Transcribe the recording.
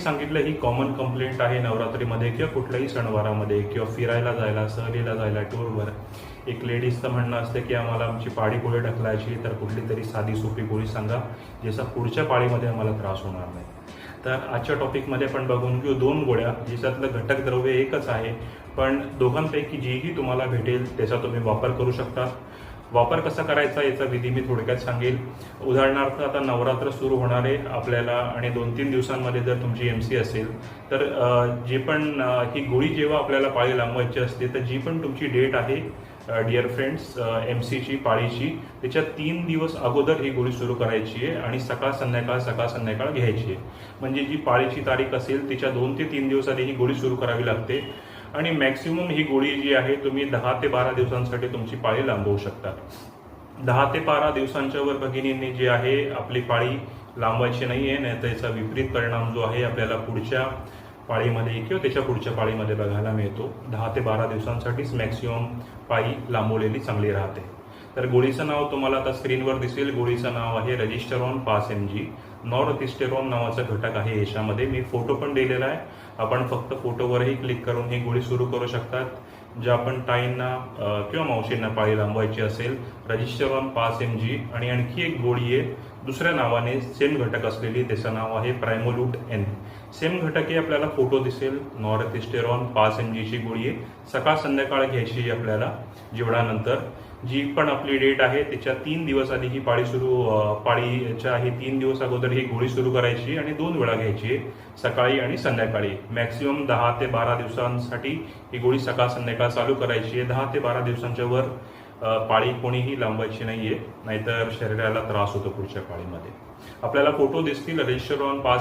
सांगितलं ही common complaint आहे नवरात्रीमध्ये किंवा कुठल्याही सणवारामध्ये किंवा फिरायला जायला सहलीला जायला टूरवर एक लेडीजचं म्हणणं असतं की आम्हाला आमची पाळी पुढे ढकलायची तर कुठली तरी साधी सोपी गोळी सांगा ज्याचा पुढच्या पाळीमध्ये आम्हाला त्रास होणार नाही. तर आजच्या टॉपिकमध्ये आपण बघून घेऊ दोन गोळ्या ज्याच्यातलं घटक द्रव्य एकच आहे पण दोघांपैकी जीही तुम्हाला भेटेल त्याचा तुम्ही वापर करू शकता. वापर कसा करायचा याचा विधी मी थोडक्यात सांगेल. उदाहरणार्थ आता नवरात्र सुरू होणारे आपल्याला आणि दोन तीन दिवसांमध्ये जर तुमची एम सी असेल तर जी पण ही गोळी जेव्हा आपल्याला पाळी लांबवायची असते तर जी पण तुमची डेट आहे डिअर फ्रेंड्स एम सीची पाळीची त्याच्या तीन दिवस अगोदर ही गोळी सुरू करायची आहे आणि सकाळ संध्याकाळ सकाळ संध्याकाळ घ्यायची आहे. म्हणजे जी पाळीची तारीख असेल तिच्या दोन ते तीन दिवस आधी ही गोळी सुरू करावी लागते. आणि मॅक्सिमम ही गोळी जी आहे तुम्ही दहा ते बारा दिवसांसाठी तुमची पाळी लांबवू शकता. दहा ते बारा दिवसांच्या वर भगिनींनी जी आहे आपली पाळी लांबवायची नाही आहे नाही त्याचा विपरीत परिणाम जो आहे आपल्याला पुढच्या पाळीमध्ये किंवा त्याच्या पुढच्या पाळीमध्ये बघायला मिळतो. दहा ते बारा दिवसांसाठीच मॅक्सिमम पाळी लांबवलेली चांगली राहते. तर गोळीचं नाव तुम्हाला आता स्क्रीनवर दिसेल. गोळीचं नाव आहे रजिस्टरॉन पास एम जी. नॉरथिस्टेरॉन नावाचा घटक आहे याच्यामध्ये. मी फोटो पण दिलेला आहे. आपण फक्त फोटोवरही क्लिक करून ही गोळी सुरू करू शकतात. ज्या आपण ताईंना किंवा मावशींना पाळी लांबवायची असेल रजिस्टरॉन पास एम जी. आणि आणखी एक गोळी आहे. दुसऱ्या नावाने सेम घटक असलेली त्याचं नाव आहे प्रायमोलूट एन. सेम घटक आहे आपल्याला फोटो दिसेल. नॉरथिस्टेरॉन पाच एम जीची गोळी आहे. सकाळ संध्याकाळ घ्यायची आपल्याला जेवणानंतर. जी पण आपली डेट आहे त्याच्या तीन दिवस आधी ही पाळी सुरू पाळीच्या आहे तीन दिवस अगोदर ही गोळी सुरू करायची आणि दोन वेळा घ्यायची आहे सकाळी आणि संध्याकाळी. मॅक्सिमम दहा ते बारा दिवसांसाठी ही गोळी सकाळ संध्याकाळ चालू करायची. आहे दहा ते बारा दिवसांच्या वर पाळी कोणीही लांबायची नाहीये नाहीतर शरीराला त्रास होतो पुढच्या पाळीमध्ये. आपल्याला फोटो दिसतील रजिस्टर ऑन पास